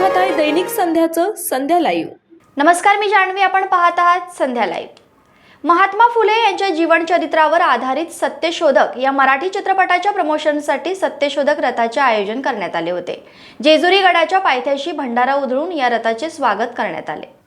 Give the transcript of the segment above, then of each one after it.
दैनिक संध्याचं संध्या live नमस्कार मी जान्हवी. आपण पाहत आहात संध्या लाईव्ह महात्मा फुले यांच्या जीवनचरित्रावर आधारित सत्यशोधक या मराठी चित्रपटाच्या प्रमोशनसाठी सत्यशोधक रथाचे आयोजन करण्यात आले होते. जेजुरी गडाच्या पायथ्याशी भंडारा उधळून या रथाचे स्वागत करण्यात आले.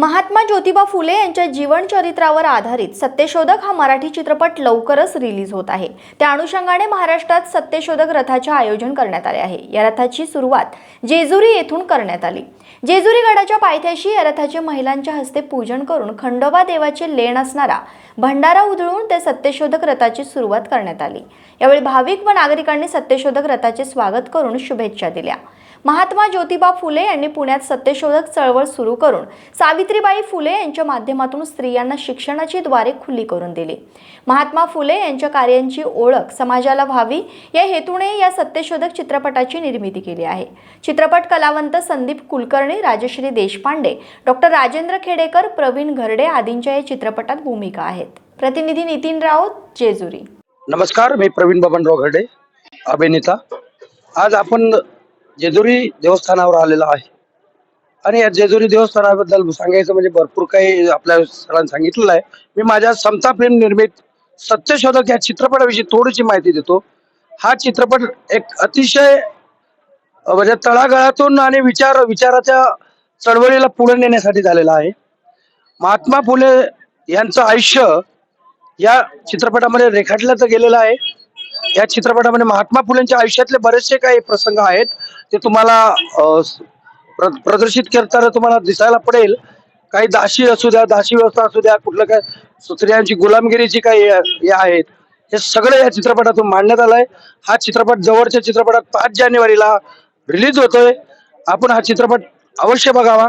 महात्मा ज्योतिबा फुले यांच्या जीवनचरित्रावर आधारित सत्यशोधक हा मराठी चित्रपट लवकरच रिलीज होत आहे. त्या अनुषंगाने महाराष्ट्रात सत्यशोधक रथाचे आयोजन करण्यात आले आहे. या रथाची सुरुवात जेजुरी येथून करण्यात आली. जेजुरी गडाच्या पायथ्याशी या रथाचे महिलांच्या हस्ते पूजन करून खंडोबा देवाचे लेण असणारा भंडारा उधळून ते सत्यशोधक रथाची सुरुवात करण्यात आली. यावेळी भाविक व नागरिकांनी सत्यशोधक रथाचे स्वागत करून शुभेच्छा दिल्या. महात्मा ज्योतिबा फुले यांनी पुण्यात सत्यशोधक चळवळ सुरू करून सावित्रीबाई फुले यांच्या माध्यमातून स्त्रियांना शिक्षणाची द्वारे खुली करून दिली. महात्मा फुले यांच्या कार्यांची ओळख समाजाला व्हावी या हेतूने या सत्यशोधक चित्रपटाची निर्मिती केली आहे. चित्रपट कलावंत संदीप कुलकर्णी राजश्री देशपांडे डॉक्टर राजेंद्र खेडेकर प्रवीण घरडे आदींच्या या चित्रपटात भूमिका आहेत. प्रतिनिधी नितीन राऊत जेजुरी. नमस्कार मी प्रवीण बबनराव घरडे अभिनेता. आज आपण जेजुरी देवस्थानावर आलेलो आहे. आणि या जेजुरी देवस्थानाबद्दल सांगायचं म्हणजे भरपूर काही आपल्या सरांनी सांगितलेलं आहे. मी माझ्या समता प्रेम निर्मित सत्यशोधक या चित्रपटाविषयी थोडीशी माहिती देतो. हा चित्रपट एक अतिशय म्हणजे तळागाळातून आणि विचार विचाराच्या चळवळीला पुढे नेण्यासाठी झालेला आहे. महात्मा फुले यांचं आयुष्य या चित्रपटामध्ये रेखाटलं तर गेलेलं आहे. या चित्रपटामध्ये महात्मा फुलेंच्या आयुष्यातले बरेचसे काही प्रसंग आहेत. ते तुम्हाला प्रदर्शित करताना तुम्हाला दिसायला पडेल. काही दाशी असू द्या दाशी व्यवस्था असू द्या कुठलं काय स्त्रियांची गुलामगिरीची काही हे आहेत. हे सगळं या चित्रपटातून मांडण्यात आलंय. हा चित्रपट जवळच्या चित्रपटात पाच जानेवारीला रिलीज होतोय. आपण हा चित्रपट अवश्य बघावा.